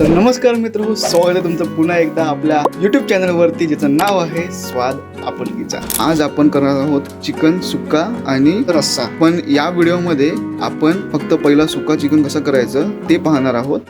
तर नमस्कार मित्र हो स्वागत आहे तुमचं पुन्हा एकदा आपल्या युट्यूब चॅनलवरती ज्याचं नाव आहे स्वाद आपुलकीचा आज आपण करणार आहोत चिकन सुक्का आणि रस्सा. पण या व्हिडिओमध्ये आपण फक्त पहिला सुक्का चिकन कसं करायचं ते पाहणार आहोत.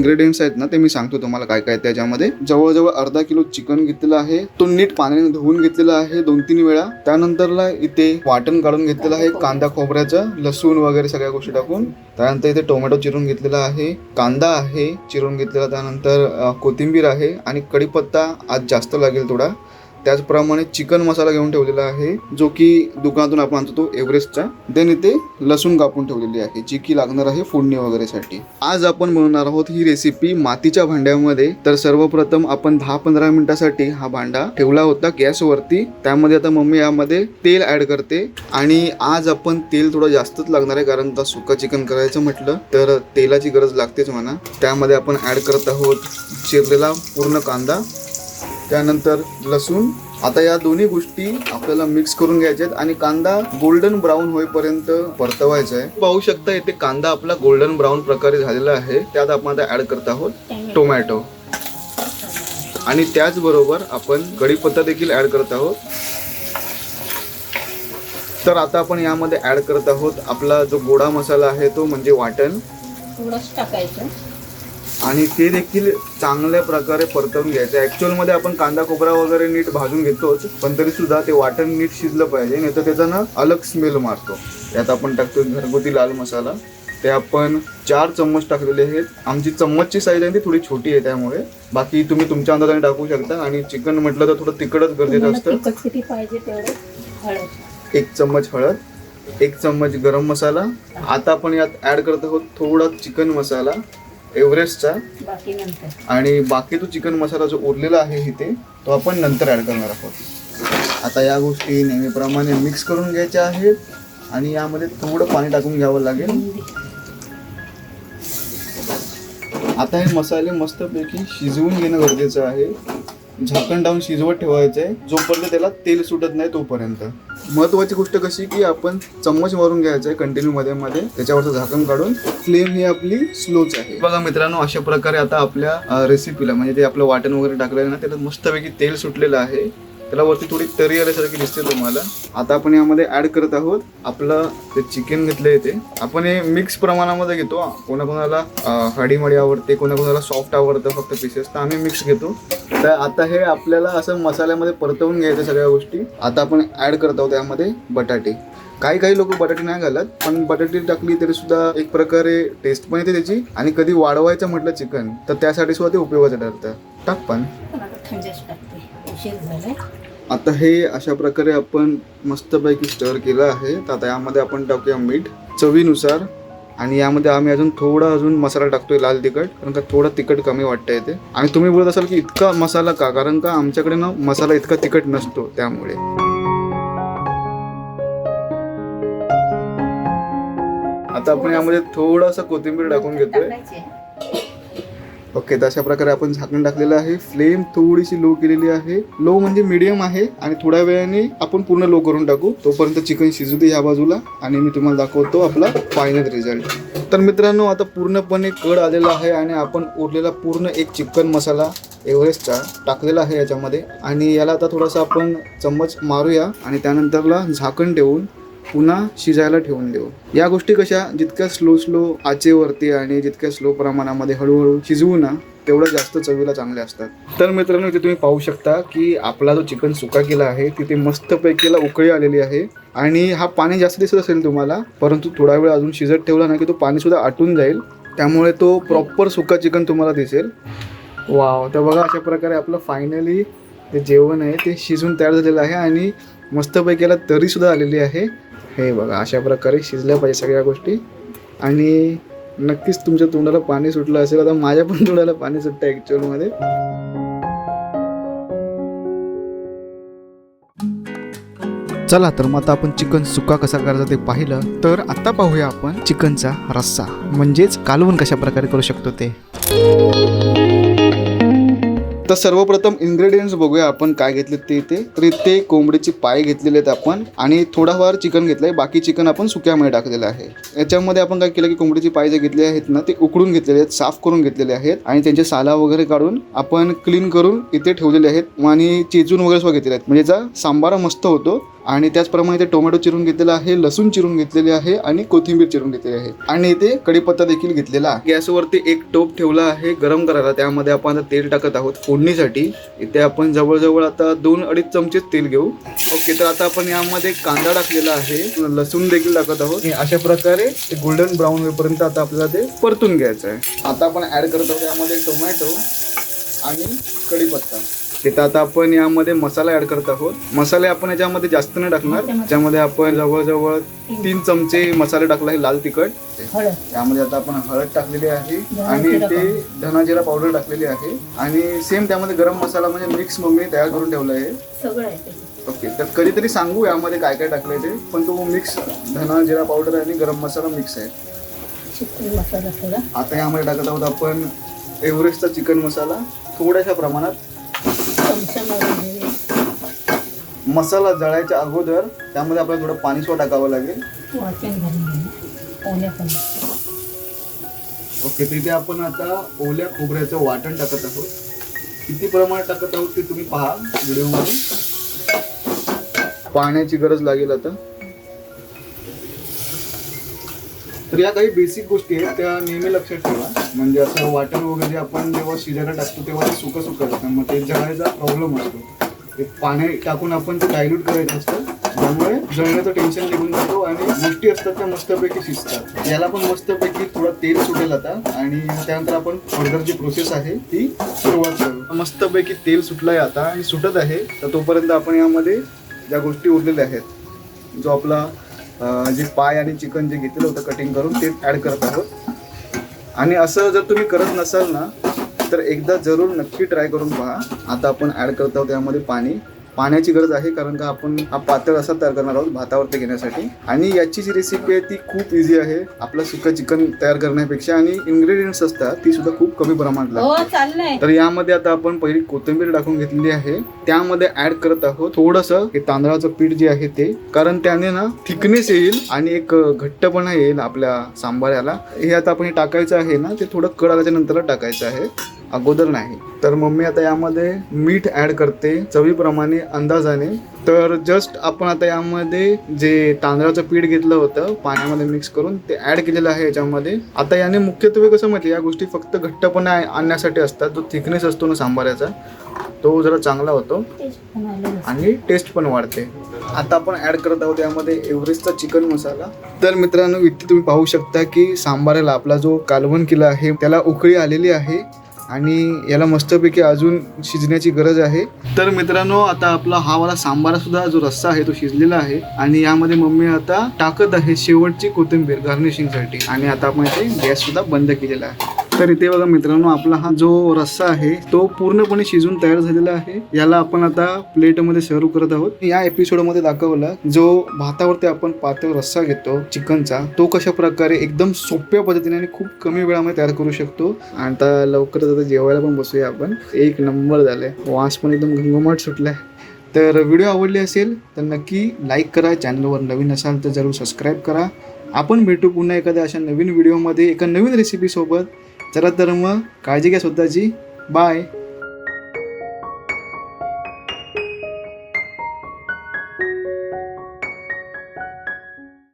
इन्ग्रेडियंट्स आहेत ना ते मी सांगतो तुम्हाला काय काय त्याच्यामध्ये. जवळजवळ अर्धा किलो चिकन घेतलेलं आहे. तो नीट पाण्याने धुवून घेतलेला आहे दोन तीन वेळा. त्यानंतरला इथे वाटण काढून घेतलेलं आहे कांदा खोबऱ्याचं लसूण वगैरे सगळ्या गोष्टी टाकून. त्यानंतर इथे टोमॅटो चिरून घेतलेला आहे कांदा आहे चिरून घेतलेला त्यानंतर कोथिंबीर आहे आणि कढीपत्ता आज जास्त लागेल थोडा. त्याचप्रमाणे चिकन मसाला घेऊन ठेवलेला आहे जो की दुकानातून आपण आणतो तो एव्हरेस्टचा. देन इथे लसूण कापून ठेवलेली आहे जी की लागणार आहे फोडणी वगैरेसाठी. आज आपण बनवणार आहोत ही रेसिपी मातीच्या भांड्यामध्ये. तर सर्वप्रथम आपण दहा पंधरा मिनिटासाठी हा भांडा ठेवला होता गॅसवरती. त्यामध्ये आता मम्मी यामध्ये तेल ऍड करते. आणि आज आपण तेल थोडं जास्तच लागणार आहे कारण आता सुका चिकन करायचं म्हटलं तर तेलाची गरज लागतेच म्हणा. त्यामध्ये आपण ऍड करत आहोत चिरलेला पूर्ण कांदा. त्यानंतर लसूण. आता या दोन्ही गोष्टी आपल्याला मिक्स करून घ्यायच्या आहेत आणि कांदा गोल्डन ब्राऊन होईपर्यंत परतवायचा आहे. पाहू शकता इथे कांदा आपला गोल्डन ब्राऊन प्रकारे झालेला आहे. त्यात आपण आता ऍड करत आहोत टोमॅटो आणि त्याचबरोबर आपण कढीपत्ता देखील ऍड करत आहोत. तर आता आपण यामध्ये ऍड करत आहोत आपला जो गोडा मसाला आहे तो म्हणजे वाटण. थोडंच टाकायचं. आणि ते देखील चांगल्या प्रकारे परतवून घ्यायचं. ऍक्च्युअलमध्ये आपण कांदा खोबरा वगैरे नीट भाजून घेतोच पण तरी सुद्धा ते वाटण नीट शिजलं पाहिजे नाही तर त्याचा ना अलग स्मेल मारतो. यात आपण टाकतो घरगुती लाल मसाला. ते आपण चार चम्मच टाकलेले आहेत. आमची चम्मचची साईज आहे ती थोडी छोटी आहे त्यामुळे. बाकी तुम्ही तुमच्या अंदाजाने टाकू शकता. आणि चिकन म्हटलं तर थोडं तिखटच गरजेचं असतं. एक चम्मच हळद एक चम्मच गरम मसाला. आता आपण यात ऍड करत आहोत थोडा चिकन मसाला. एव्हरेस्टचा. बाकी नंतर. आणि बाकी तो चिकन मसाला जो उरलेला आहे इथे तो आपण नंतर ॲड करणार आहोत. आता या गोष्टी नेहमीप्रमाणे मिक्स करून घ्यायच्या आहेत आणि यामध्ये थोडं पाणी टाकून घ्यावं लागेल. आता हे मसाले मस्तपैकी शिजवून घेणं गरजेचं आहे. झाकण टाकून शिजवत ठेवायचं आहे जोपर्यंत त्याला तेल सुटत नाही तोपर्यंत. महत्वाची गोष्ट कशी की आपण चम्मच मारून घ्यायचं आहे कंटिन्यू मध्ये मध्ये त्याच्यावरचं झाकण काढून फ्लेम ही आपली स्लोच आहे. बघा मित्रांनो अशा प्रकारे आता आपल्या रेसिपीला म्हणजे ते आपलं वाटण वगैरे टाकलेलं आहे ना त्याला मस्तपैकी तेल सुटलेलं आहे. त्याला वरती थोडी तरी आल्यासारखी दिसते तुम्हाला. आता आपण यामध्ये ऍड करत आहोत आपलं ते चिकन घेतलं ते. आपण हे मिक्स प्रमाणामध्ये घेतो. कोणाकोणाला अं, आवडते कोणाकोणाला सॉफ्ट आवडतं फक्त पीसेस तर आम्ही मिक्स घेतो. तर आता हे आपल्याला असं मसाल्यामध्ये परतवून घ्यायचं सगळ्या गोष्टी. आता आपण ऍड करत आहोत यामध्ये बटाटे. काही काही लोक बटाटे नाही घालत पण बटाटे टाकली तरी सुद्धा एक प्रकारे टेस्ट पण येते त्याची. आणि कधी वाढवायचं म्हटलं चिकन तर त्यासाठी सुद्धा ते उपयोगाचं ठरतं. टाक पण. आता हे अशा प्रकारे आपण मस्तपैकी स्टर केलं आहे. तर आता यामध्ये आपण टाकूया मीठ चवीनुसार. आणि यामध्ये आम्ही अजून थोडा अजून मसाला टाकतोय लाल तिखट. कारण का थोडा तिखट कमी वाटतं येते आणि तुम्ही बोलत असाल की इतका मसाला का? कारण का आमच्याकडे ना मसाला इतका तिखट नसतो त्यामुळे. आता आपण यामध्ये थोडासा कोथिंबीर टाकून घेतोय. ओके तर अशा प्रकारे आपण झाकण टाकलेलं आहे. फ्लेम थोडीशी लो केलेली आहे. लो म्हणजे मिडियम आहे आणि थोड्या वेळाने आपण पूर्ण लो करून टाकू. तोपर्यंत चिकन शिजू दे ह्या बाजूला आणि मी तुम्हाला दाखवतो आपला फायनल रिझल्ट तर मित्रांनो आता पूर्णपणे कड आलेला आहे आणि आपण उरलेला पूर्ण एक चिकन मसाला एव्हरेस्टचा टाकलेला आहे याच्यामध्ये. आणि याला आता थोडासा आपण चम्मच मारूया आणि त्यानंतरला झाकण ठेवून पुन्हा शिजायला ठेवून देऊ. या गोष्टी कशा? जितक्या स्लो स्लो आचेवरती आणि जितक्या स्लो प्रमाणामध्ये हळूहळू शिजवू ना तेवढं जास्त चवीला चांगले असतात. तर मित्रांनो इथे तुम्ही पाहू शकता की आपला जो चिकन सुका केला आहे तिथे मस्तपैकीला उकळी आलेली आहे आणि हा पाणी जास्त दिसत असेल तुम्हाला परंतु थोडा वेळ अजून शिजत ठेवला ना की तो पाणी सुद्धा आटून जाईल. त्यामुळे तो प्रॉपर सुका चिकन तुम्हाला दिसेल. वाव तर बघा अशा प्रकारे आपलं फायनली जे जेवण आहे ते शिजून तयार झालेलं आहे आणि मस्त पैकीला तरी सुद्धा आलेली आहे. हे बघा अशा प्रकारे शिजल्या पाहिजे सगळ्या गोष्टी. आणि नक्कीच तुमच्या तोंडाला पाणी सुटलं असेल आता माझ्या पण तोंडाला पाणी सुटतं ॲक्च्युअलमध्ये चला तर मग आता आपण चिकन सुका कसा करायचा ते पाहिलं. तर आता पाहूया आपण चिकनचा रस्सा. म्हणजेच कालवण कशा प्रकारे करू शकतो ते. तर सर्वप्रथम इन्ग्रेडियंट्स बघूया आपण काय घेतले ते इथे. तर इथे कोंबडीचे पाय घेतलेले आहेत आपण आणि थोडाफार चिकन घेतलंय. बाकी चिकन आपण सुक्यामध्ये टाकलेलं आहे. याच्यामध्ये आपण काय केलं की कोंबडीचे पाय जे घेतले आहेत ना ते उकडून घेतलेले आहेत साफ करून घेतलेले आहेत आणि त्यांचे साला वगैरे काढून आपण क्लीन करून इथे ठेवलेले आहेत आणि चेचून वगैरे सुद्धा घेतलेले आहेत. म्हणजे याचा सांबार मस्त होतो. आणि त्याचप्रमाणे इथे टोमॅटो चिरून घेतलेला आहे लसूण चिरून घेतलेले आहे आणि कोथिंबीर चिरून घेतलेली आहे. आणि इथे कढीपत्ता देखील घेतलेला आहे. गॅसवरती एक टोप ठेवला आहे गरम करायला. त्यामध्ये आपण आता तेल टाकत आहोत फोडणीसाठी. इथे आपण जवळजवळ आता दोन अडीच चमचे तेल घेऊ. ओके तर आता आपण यामध्ये कांदा टाकलेला आहे. लसूण देखील टाकत आहोत. आणि अशा प्रकारे गोल्डन ब्राऊन होईपर्यंत आता आपल्याला ते परतून घ्यायचं आहे. आता आपण ऍड करत आहोत यामध्ये टोमॅटो आणि कढीपत्ता. तिथं आता आपण यामध्ये मसाला ऍड करत आहोत. मसाले आपण याच्यामध्ये जास्त नाही टाकणार. त्याच्यामध्ये आपण जवळजवळ तीन चमचे मसाले टाकला आहे लाल तिखट. त्यामध्ये आता आपण हळद टाकलेली आहे आणि ते धनाजिरा पावडर टाकलेली आहे. आणि सेम त्यामध्ये गरम मसाला म्हणजे मिक्स मम्मी तयार करून ठेवला आहे. ओके तर कधीतरी सांगू यामध्ये काय काय टाकलंय ते. पण तो मिक्स धना जिरा पावडर आणि गरम मसाला मिक्स आहे. आता यामध्ये टाकत आहोत आपण एव्हरेस्टचा चिकन मसाला. थोड्याशा प्रमाणात मसाला जळायच्या अगोदर त्यामध्ये आपल्याला थोडं पाणी सुद्धा टाकावं लागेल. वाटण ओल्या पण ओके तिथे आपण आता ओल्या खोबऱ्याचं वाटण टाकत आहोत. किती प्रमाणात टाकत आहोत ते तुम्ही पहा व्हिडिओमध्ये. पाण्याची गरज लागेल आता. तर या काही बेसिक गोष्टी आहेत त्या नेहमी लक्षात ठेवा. म्हणजे असं वाटर वगैरे आपण जेव्हा शिजायला टाकतो तेव्हा ते सुकं सुकं असतं. मग ते जळायचा प्रॉब्लेम असतो. ते पाणी टाकून आपण ते डायल्यूट करायचं असतं. त्यामुळे जळण्याचं टेन्शन निघून जातो आणि गोष्टी असतात त्या मस्तपैकी शिजतात. याला पण मस्तपैकी थोडं तेल सुटेल आता. आणि त्यानंतर आपण फर्दर जी प्रोसेस आहे ती सुरुवात करू. मस्तपैकी तेल सुटलं आहे आता आणि सुटत आहे. तर तोपर्यंत आपण यामध्ये ज्या गोष्टी उरलेल्या आहेत जो आपला जे पाय आणि चिकन जे घेतलेलं होतं कटिंग करून ते ॲड करत आहोत. आणि असं जर तुम्ही करत नसाल ना तर एकदा जरूर नक्की ट्राय करून पहा. आता आपण ॲड करत आहोत त्यामध्ये पाणी. पाण्याची गरज आहे कारण का आपण हा पातळ असा तयार करणार आहोत भातावरती घेण्यासाठी. आणि याची जी रेसिपी आहे ती खूप इझी आहे. आपलं सुकं चिकन तयार करण्यापेक्षा आणि इन्ग्रेडियंट्स असतात ती सुद्धा खूप कमी प्रमाणात लागतात. हो चाललंय. तर यामध्ये आता आपण पहिली कोथिंबीर टाकून घेतलेली आहे. त्यामध्ये ऍड करत आहोत थोडस हे तांदळाचं पीठ जे आहे ते. कारण त्याने ना थिकनेस येईल आणि एक घट्टपणा येईल आपल्या सांबाऱ्याला हे आता आपण हे टाकायचं आहे ना ते थोडं कड आल्याच्यानंतर टाकायचं आहे. अगोदर नाही. तर मम्मी आता यामध्ये मीठ ऍड करते चवीप्रमाणे अंदाजाने. तर जस्ट आपण आता यामध्ये जे तांदळाचं पीठ घेतलं होतं पाण्यामध्ये मिक्स करून ते ऍड केलेलं आहे याच्यामध्ये. आता याने मुख्यत्वे कसं माहिती या गोष्टी फक्त घट्टपणा आणण्यासाठी असतात. जो थिकनेस असतो ना सांबाराचा तो जरा चांगला होतो. आणि टेस्ट पण वाढते. आता आपण ऍड करत आहोत यामध्ये एव्हरेस्टचा चिकन मसाला. तर मित्रांनो इथे तुम्ही पाहू शकता की सांबाराला आपला जो कालवण किला आहे त्याला उकळी आलेली आहे. आणि याला मस्तपैकी अजून शिजण्याची गरज आहे. तर मित्रांनो आता आपला हा वाला सांबारा सुद्धा जो रस्सा आहे तो शिजलेला आहे. आणि यामध्ये मम्मी आता टाकत आहे शेवटची कोथिंबीर गार्निशिंगसाठी आणि आता आपण इथे गॅस सुद्धा बंद केलेला आहे. तर इथे बघा मित्रांनो आपला हा जो रस्सा आहे तो पूर्णपणे शिजून तयार झालेला आहे. याला आपण आता प्लेटमध्ये सर्व करत आहोत. या एपिसोडमध्ये दाखवला जो भातावरती आपण पातळ रस्सा घेतो चिकनचा तो कशा प्रकारे एकदम सोप्या पद्धतीने आणि खूप कमी वेळामध्ये तयार करू शकतो. आणि आता लवकरच आता जेवायला पण बसूया आपण. एक नंबर झालाय. वास पण एकदम घंगमाट सुटलाय. तर व्हिडिओ आवडली असेल तर नक्की लाईक करा. चॅनलवर नवीन असाल तर जरूर सबस्क्राईब करा. आपण भेटू पुन्हा एखाद्या अशा नवीन व्हिडिओमध्ये एका नवीन रेसिपीसोबत चला तर मग काळजी घ्या स्वतःची. बाय